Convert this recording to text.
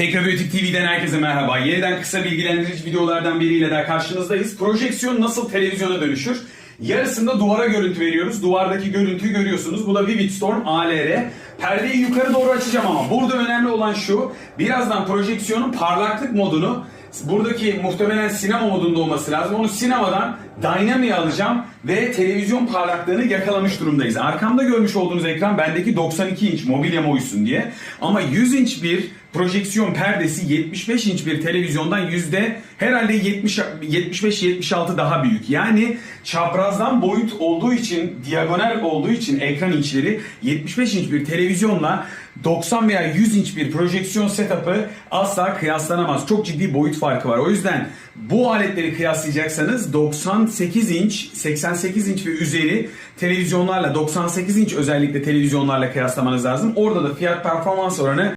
Teknobiyotik TV'den herkese merhaba. Yeniden kısa bilgilendirici videolardan biriyle daha karşınızdayız. Projeksiyon nasıl televizyona dönüşür? Yarısında duvara görüntü veriyoruz. Duvardaki görüntüyü görüyorsunuz. Bu da Vivid Storm ALR. Perdeyi yukarı doğru açacağım ama burada önemli olan şu. Birazdan projeksiyonun parlaklık modunu buradaki muhtemelen sinema modunda olması lazım. Onu sinemadan Dynamic'e alacağım ve televizyon parlaklığını yakalamış durumdayız. Arkamda görmüş olduğunuz ekran bendeki 92 inç mobilya uysun diye. Ama 100 inç bir projeksiyon perdesi 75 inç bir televizyondan yüzde herhalde 70 75-76 daha büyük. Yani çaprazdan boyut olduğu için, diagonal olduğu için ekran inçleri 75 inç bir televizyonla 90 veya 100 inç bir projeksiyon setup'ı asla kıyaslanamaz. Çok ciddi boyut farkı var. O yüzden bu aletleri kıyaslayacaksanız 98 inç, 88 inç ve üzeri televizyonlarla 98 inç özellikle televizyonlarla kıyaslamanız lazım. Orada da fiyat performans oranı